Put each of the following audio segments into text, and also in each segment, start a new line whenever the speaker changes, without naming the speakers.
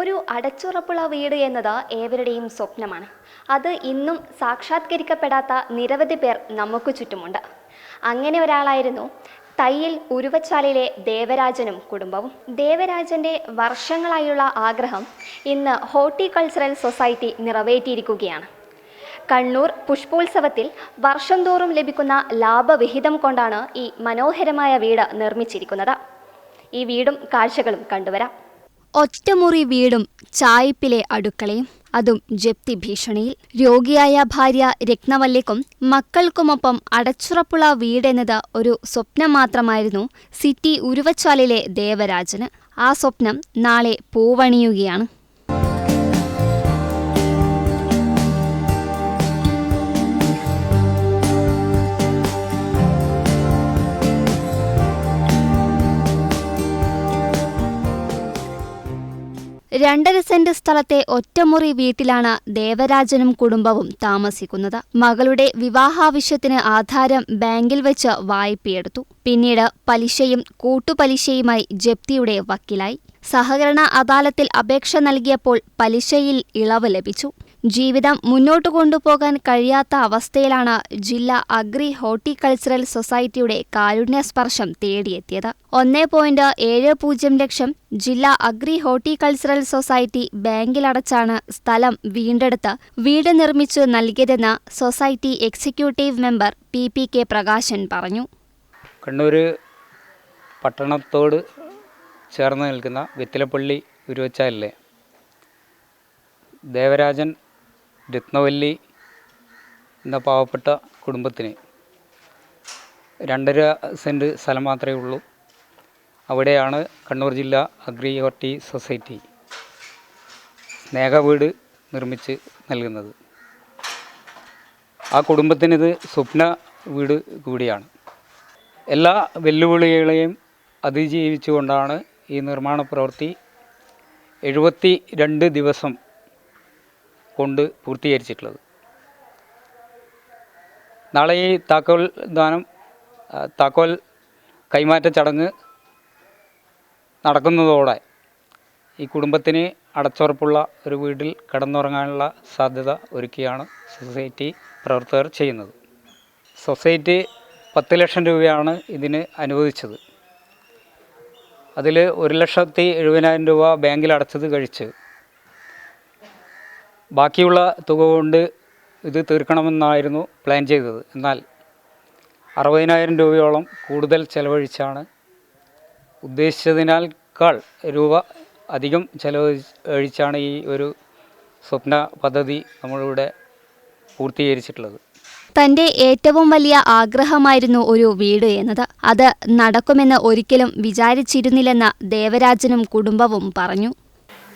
ഒരു അടച്ചുറപ്പുള്ള വീട് എന്നത് ഏവരുടെയും സ്വപ്നമാണ്. അത് ഇന്നും സാക്ഷാത്കരിക്കപ്പെടാത്ത നിരവധി പേർ നമുക്ക് ചുറ്റുമുണ്ട്. അങ്ങനെ ഒരാളായിരുന്നു തയ്യിൽ ഉരുവച്ചാലിലെ ദേവരാജനും കുടുംബവും. ദേവരാജന്റെ വർഷങ്ങളായുള്ള ആഗ്രഹം ഇന്ന് ഹോർട്ടിക്കൾച്ചറൽ സൊസൈറ്റി നിറവേറ്റിയിരിക്കുകയാണ്. കണ്ണൂർ പുഷ്പോത്സവത്തിൽ വർഷം തോറും ലഭിക്കുന്ന ലാഭവിഹിതം കൊണ്ടാണ് ഈ മനോഹരമായ വീട് നിർമ്മിച്ചിരിക്കുന്നത്. ഈ വീടും കാഴ്ചകളും കണ്ടുവരാം. ഒറ്റമുറി വീടും ചായ്പിലെ അടുക്കളയും അതും ജപ്തി ഭീഷണിയിൽ. രോഗിയായ ഭാര്യ രത്നവല്ലിക്കും മക്കൾക്കുമൊപ്പം അടച്ചുറപ്പുള്ള വീടെന്നത് ഒരു സ്വപ്നം മാത്രമായിരുന്നു സിറ്റി ഉരുവച്ചാലിലെ ദേവരാജന്. ആ സ്വപ്നം നാളെ പൂവണിയുകയാണ്. രണ്ടര സെന്റ് സ്ഥലത്തെ ഒറ്റമുറി വീട്ടിലാണ് ദേവരാജനും കുടുംബവും താമസിക്കുന്നത്. മകളുടെ വിവാഹാവശ്യത്തിന് ആധാരം ബാങ്കിൽ വെച്ച് വായ്പയെടുത്തു പിന്നീട് പലിശയും കൂട്ടുപലിശയുമായി ജപ്തിയുടെ വക്കീലായി. സഹകരണ അദാലത്തിൽ അപേക്ഷ നൽകിയപ്പോൾ പലിശയിൽ ഇളവ് ലഭിച്ചു. ജീവിതം മുന്നോട്ടു കൊണ്ടുപോകാൻ കഴിയാത്ത അവസ്ഥയിലാണ് ജില്ലാ അഗ്രി ഹോർട്ടിക്കൾച്ചറൽ സൊസൈറ്റിയുടെ കാരുണ്യസ്പർശം തേടിയെത്തിയത്. ഒന്നേ പോയിന്റ് ഏഴ് പൂജ്യം ലക്ഷം ജില്ലാ അഗ്രി ഹോർട്ടിക്കൾച്ചറൽ സൊസൈറ്റി ബാങ്കിലടച്ചാണ് സ്ഥലം വീണ്ടെടുത്ത് വീട് നിർമ്മിച്ചു നൽകിയതെന്ന് society executive member P P K Prakashan പറഞ്ഞു.
കണ്ണൂർ പട്ടണത്തോട് ചേർന്ന് നിൽക്കുന്ന വെറ്റിലപ്പള്ളി ഉരുവച്ചാലിലെ ദേവരാജൻ രത്നവല്ലി എന്ന പാവപ്പെട്ട കുടുംബത്തിന് രണ്ടര സെന്റ് സ്ഥലം മാത്രമേ ഉള്ളൂ. അവിടെയാണ് കണ്ണൂർ ജില്ല അഗ്രി ഹോർട്ടി സൊസൈറ്റി സ്നേഹ വീട് നിർമ്മിച്ച് നൽകുന്നത്. ആ കുടുംബത്തിനിത് സ്വപ്ന വീട് കൂടിയാണ്. എല്ലാ വെല്ലുവിളികളെയും അതിജീവിച്ചുകൊണ്ടാണ് ഈ നിർമ്മാണ പ്രവൃത്തി എഴുപത്തി രണ്ട് ദിവസം കൊണ്ട് പൂർത്തീകരിച്ചിട്ടുള്ളത്. നാളെ ഈ താക്കോൽ ദാനം താക്കോൽ കൈമാറ്റ ചടങ്ങ് നടക്കുന്നതോടെ ഈ കുടുംബത്തിന് അടച്ചുറപ്പുള്ള ഒരു വീട്ടിൽ കിടന്നുറങ്ങാനുള്ള സാധ്യത ഒരുക്കിയാണ് സൊസൈറ്റി പ്രവർത്തകർ ചെയ്യുന്നത്. സൊസൈറ്റി പത്ത് ലക്ഷം രൂപയാണ് ഇതിന് അനുവദിച്ചത്. അതിൽ ഒരു ലക്ഷത്തി എഴുപതിനായിരം രൂപ ബാങ്കിൽ അടച്ചത് കഴിച്ച് ബാക്കിയുള്ള തുക കൊണ്ട് ഇത് തീർക്കണമെന്നായിരുന്നു പ്ലാൻ ചെയ്തത്. എന്നാൽ അറുപതിനായിരം രൂപയോളം കൂടുതൽ ചെലവഴിച്ചാണ് ഉദ്ദേശിച്ചതിനേക്കാൾ രൂപ അധികം ചെലവഴിച്ചാണ് ഈ ഒരു സ്വപ്ന പദ്ധതി നമ്മളിവിടെ പൂർത്തീകരിച്ചിട്ടുള്ളത്.
തന്റെ ഏറ്റവും വലിയ ആഗ്രഹമായിരുന്നു ഒരു വീട് എന്നത്. അത് നടക്കുമെന്ന് ഒരിക്കലും വിചാരിച്ചിരുന്നില്ലെന്ന് ദേവരാജനും കുടുംബവും പറഞ്ഞു.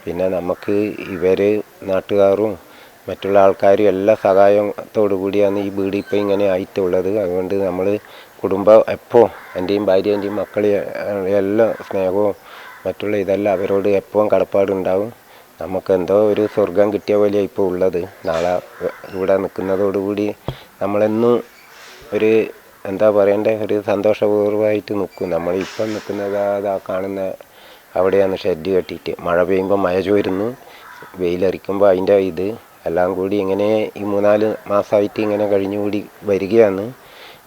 പിന്നെ നമുക്ക് ഇവർ നാട്ടുകാരും മറ്റുള്ള ആൾക്കാരും എല്ലാ സഹായത്തോടു കൂടിയാണ് ഈ വീട് ഇപ്പോൾ ഇങ്ങനെ ആയിട്ടുള്ളത്. അതുകൊണ്ട് നമ്മൾ കുടുംബം എപ്പോൾ എന്റെയും ഭാര്യേന്റെയും മക്കളെയും എല്ലാ സ്നേഹവും മറ്റുള്ള ഇതെല്ലാം അവരോട് എപ്പോഴും കടപ്പാടുണ്ടാവും. നമുക്ക് എന്തോ ഒരു സ്വർഗം കിട്ടിയ പോലെ ഇപ്പോൾ ഉള്ളത്. നാളെ ഇവിടെ നിൽക്കുന്നതോടുകൂടി നമ്മളെന്നും ഒരു എന്താ പറയണ്ടേ ഒരു സന്തോഷപൂർവമായിട്ട് നിൽക്കും. നമ്മളിപ്പം നിൽക്കുന്നത് അതാ കാണുന്ന അവിടെയാണ് ഷെഡ് കെട്ടിയിട്ട്. മഴ പെയ്യുമ്പോൾ മഴ ചോരുന്നു. വെയിലറിക്കുമ്പോൾ അതിന്റെ ഇത്. എല്ലാം കൂടി ഇങ്ങനെ ഈ മൂന്നാൽ മാസമായിട്ട് ഇങ്ങനെ കഴിഞ്ഞുകൂടി വരികയാണ്.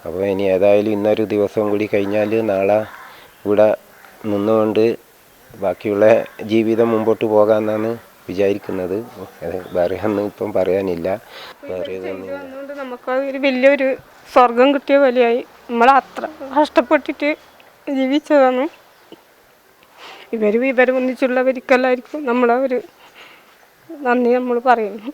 അപ്പോൾ ഇനി ഏതായാലും ഇന്നൊരു ദിവസം കൂടി കഴിഞ്ഞാൽ നാളെ ഇവിടെ നിന്നുകൊണ്ട് ബാക്കിയുള്ള ജീവിതം മുമ്പോട്ട് പോകാമെന്നാണ് വിചാരിക്കുന്നത്. വേറെ ഒന്നും ഇപ്പം പറയാനില്ല. വേറെ
ഒരു വലിയൊരു സ്വർഗം കിട്ടിയ പോലെയായി. നമ്മൾ അത്ര കഷ്ടപ്പെട്ടിട്ട് ജീവിച്ചതാണ്. ഇവരും ഇവരും ഒന്നിച്ചുള്ളവർക്കെല്ലാവർക്കും നമ്മളെ ഒരു നന്ദി നമ്മൾ പറയുന്നു.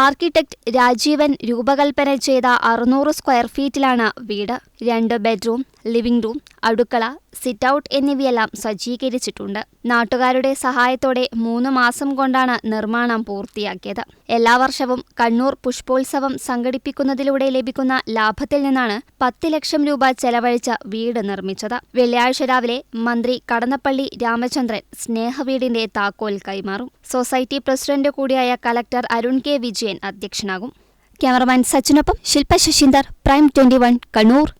ആർക്കിടെക്ട് രാജീവൻ രൂപകൽപ്പന ചെയ്ത അറുന്നൂറ് സ്ക്വയർ ഫീറ്റിലാണ് വീട്. രണ്ട് ബെഡ്റൂം ലിവിംഗ് റൂം അടുക്കള സിറ്റ് ഔട്ട് എന്നിവയെല്ലാം സജ്ജീകരിച്ചിട്ടുണ്ട്. നാട്ടുകാരുടെ സഹായത്തോടെ മൂന്ന് മാസം കൊണ്ടാണ് നിർമ്മാണം പൂർത്തിയാക്കിയത്. എല്ലാ വർഷവും കണ്ണൂർ പുഷ്പോത്സവം സംഘടിപ്പിക്കുന്നതിലൂടെ ലഭിക്കുന്ന ലാഭത്തിൽ നിന്നാണ് പത്ത് ലക്ഷം രൂപ ചെലവഴിച്ച വീട് നിർമ്മിച്ചത്. വെള്ളിയാഴ്ച രാവിലെ മന്ത്രി കടന്നപ്പള്ളി രാമചന്ദ്രൻ സ്നേഹവീടിന്റെ താക്കോൽ കൈമാറും. സൊസൈറ്റി പ്രസിഡന്റ് കൂടിയായ കലക്ടർ അരുൺ കെ വിജയൻ അധ്യക്ഷനാകും. ക്യാമറമാൻ സച്ചിനൊപ്പം ശില്പ ശശീന്ദർ പ്രൈം ട്വന്റി കണ്ണൂർ.